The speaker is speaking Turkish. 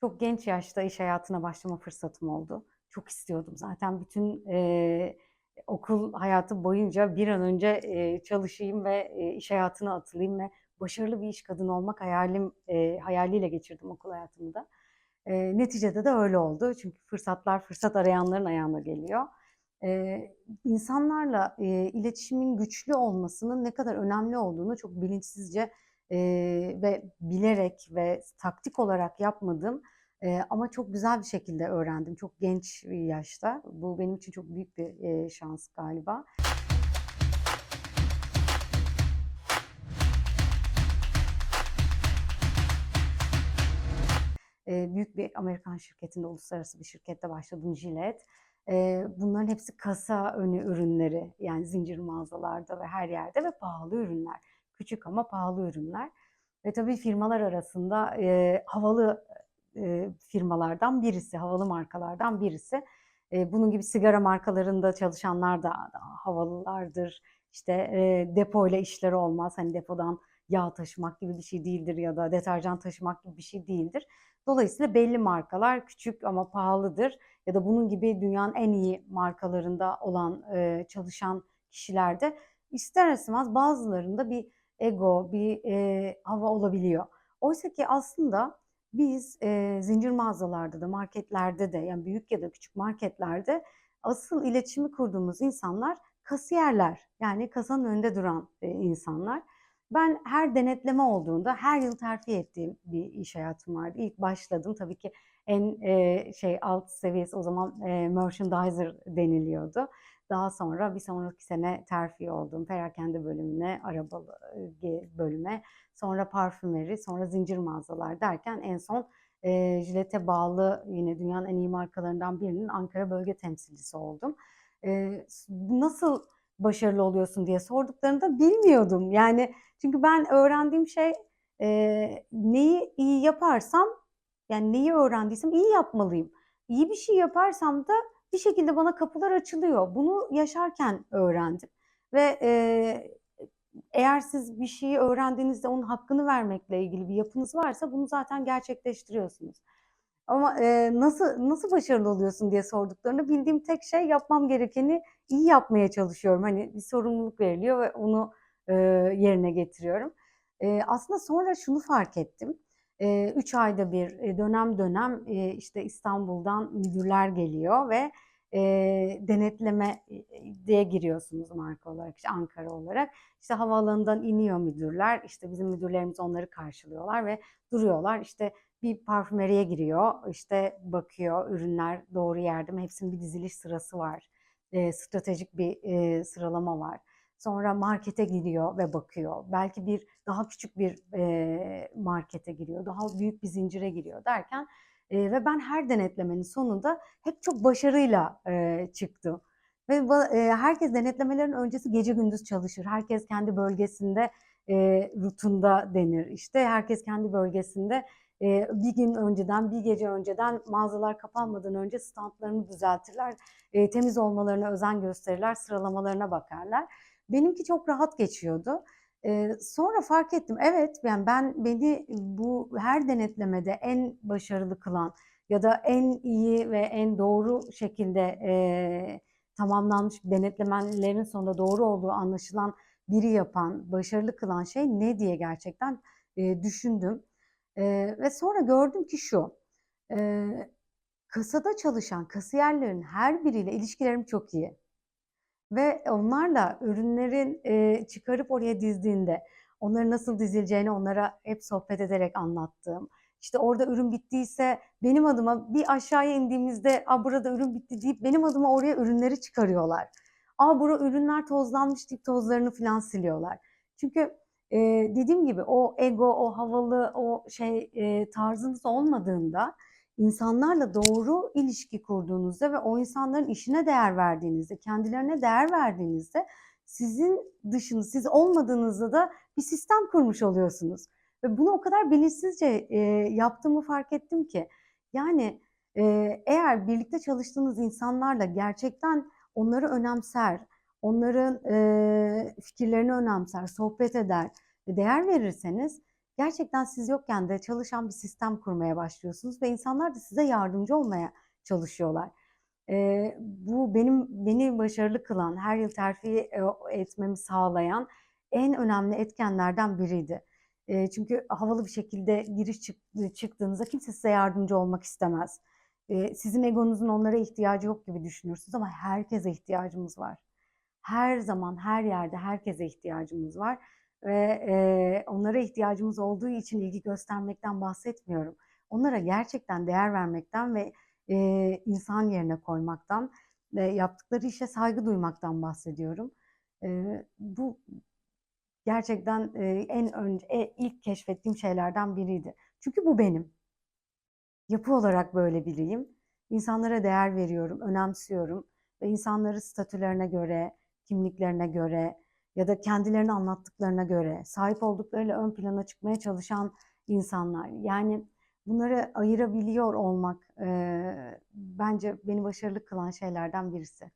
Çok genç yaşta iş hayatına başlama fırsatım oldu. Çok istiyordum zaten bütün eee, okul hayatı boyunca bir an önce eee, çalışayım ve eee, iş hayatına atılayım ve başarılı bir iş kadını olmak hayalim eee, hayaliyle geçirdim okul hayatımı da. Eee, neticede de öyle oldu. Çünkü fırsatlar fırsat arayanların ayağına geliyor. Eee, insanlarla eee, iletişimin güçlü olmasının ne kadar önemli olduğunu çok bilinçsizce eee, ve bilerek ve taktik olarak yapmadığım Eee, ama çok güzel bir şekilde öğrendim çok genç bir yaşta. Bu benim için çok büyük bir, eee, şans galiba. Büyük bir Amerikan şirketinde, uluslararası bir şirkette başladım Gillette. Bunların hepsi kasa önü ürünleri, yani zincir mağazalarda ve her yerde ve pahalı ürünler. Küçük ama pahalı ürünler ve tabii firmalar arasında, eee, havalı, eee, firmalardan birisi, havalı markalardan birisi. Eee, bunun gibi sigara markalarında çalışanlar da daha havalılardır. İşte, eee, depoyla işleri olmaz. Hani depodan yağ taşımak gibi bir şey değildir ya da deterjan taşımak gibi bir şey değildir. Dolayısıyla belli markalar küçük ama pahalıdır ya da bunun gibi dünyanın en iyi markalarında olan, eee, çalışan kişiler de ister istemez bazılarında bir ego, bir, eee, hava olabiliyor. Oysaki aslında biz, eee, zincir mağazalarda da marketlerde de yani büyük ya da küçük marketlerde asıl iletişimi kurduğumuz insanlar kasiyerler. Yani kasanın önünde duran, eee, insanlar. Ben her denetleme olduğunda her yıl terfi ettiğim bir iş hayatım vardı. İlk başladım tabii ki en, eee, şey alt seviyesi o zaman, eee, merchandiser deniliyordu. Daha sonra bir sonraki sene terfi oldum. Perakende bölümüne, arabalı bölüme, sonra parfümeri, sonra zincir mağazalar derken en son, eee, Gillette'e bağlı yine dünyanın en iyi markalarından birinin Ankara bölge temsilcisi oldum. S nasıl başarılı oluyorsun diye sorduklarında bilmiyordum. Yani çünkü ben öğrendiğim şey, eee, neyi iyi yaparsam, yani neyi öğrendiysem iyi yapmalıyım. İyi bir şey yaparsam da bir şekilde bana kapılar açılıyor. Bunu yaşarken öğrendim ve, eee, eğer siz bir şeyi öğrendiğinizde onun hakkını vermekle ilgili bir yapınız varsa bunu zaten gerçekleştiriyorsunuz. Ama, eee, nasıl nasıl başarılı oluyorsun diye sorduklarında bildiğim tek şey yapmam gerekeni iyi yapmaya çalışıyorum. Hani bir sorumluluk veriliyor ve onu, eee, yerine getiriyorum. Eee, aslında sonra şunu fark ettim. Eee, 3 ayda bir, eee, dönem dönem, eee, işte İstanbul'dan müdürler geliyor ve, denetleme diye giriyorsunuz marka olarak, işte Ankara olarak. İşte havaalanından iniyor müdürler, işte bizim müdürlerimiz onları karşılıyorlar ve duruyorlar. İşte bir parfümeriye giriyor, işte bakıyor ürünler doğru yerde mi? Hepsinin bir diziliş sırası var. Eee, stratejik bir, eee, sıralama var. Sonra markete giriyor ve bakıyor. Belki bir daha küçük bir, eee, markete giriyor, daha büyük bir zincire giriyor derken, eee, ve ben her denetlemenin sonunda hep çok başarıyla, eee, çıktım. Ve eee, herkes denetlemelerin öncesi gece gündüz çalışır. Herkes kendi bölgesinde, eee, rutunda denir. İşte herkes kendi bölgesinde, eee, bir gün önceden, bir gece önceden mağazalar kapanmadan önce standlarını düzeltirler. Eee, temiz olmalarına özen gösterirler, sıralamalarına bakarlar. Benimki çok rahat geçiyordu. Eee, sonra fark ettim, evet, yani ben beni bu her denetlemede en başarılı kılan ya da en iyi ve en doğru şekilde, eee, tamamlanmış denetlemelerin sonunda doğru olduğu anlaşılan biri yapan, başarılı kılan şey ne diye gerçekten, eee, düşündüm. Eee, ve sonra gördüm ki şu, eee, kasada çalışan kasiyerlerin her biriyle ilişkilerim çok iyi. Ve onlarla ürünlerin, eee, çıkarıp oraya dizdiğinde onların nasıl dizileceğini onlara hep sohbet ederek anlattığım, işte orada ürün bittiyse benim adıma bir aşağıya indiğimizde, "A, burada ürün bitti." deyip benim adıma oraya ürünleri çıkarıyorlar. "A, bura ürünler tozlanmış." deyip tozlarını filan siliyorlar. Çünkü, eee, dediğim gibi o ego, o havalı, o şey, eee, tarzınız olmadığında, insanlarla doğru ilişki kurduğunuzda ve o insanların işine değer verdiğinizde, kendilerine değer verdiğinizde sizin dışınız, siz olmadığınızda da bir sistem kurmuş oluyorsunuz. Ve bunu o kadar bilinçsizce, eee, yaptığımı fark ettim ki. Yani, eee, eğer birlikte çalıştığınız insanlarla gerçekten onları önemser, onların, eee, fikirlerini önemser, sohbet eder ve değer verirseniz gerçekten siz yokken de çalışan bir sistem kurmaya başlıyorsunuz ve insanlar da size yardımcı olmaya çalışıyorlar. Eee, bu benim beni başarılı kılan, her yıl terfi, eee, etmemi sağlayan en önemli etkenlerden biriydi. Eee, çünkü havalı bir şekilde giriş çık çıktığınızda kimse size yardımcı olmak istemez. Eee, sizin egonuzun onlara ihtiyacı yok gibi düşünürsünüz ama herkese ihtiyacımız var. Her zaman, her yerde herkese ihtiyacımız var ve, eee, onlara ihtiyacımız olduğu için ilgi göstermekten bahsetmiyorum. Onlara gerçekten değer vermekten ve, eee, insan yerine koymaktan ve yaptıkları işe saygı duymaktan bahsediyorum. Eee, bu gerçekten, eee, en önce e ilk keşfettiğim şeylerden biriydi. Çünkü bu benim. Yapı olarak böyle biriyim. İnsanlara değer veriyorum, önemsiyorum ve insanları statülerine göre, kimliklerine göre ya da kendilerini anlattıklarına göre, sahip olduklarıyla ön plana çıkmaya çalışan insanlar. Yani bunları ayırabiliyor olmak, eee, bence beni başarılı kılan şeylerden birisi.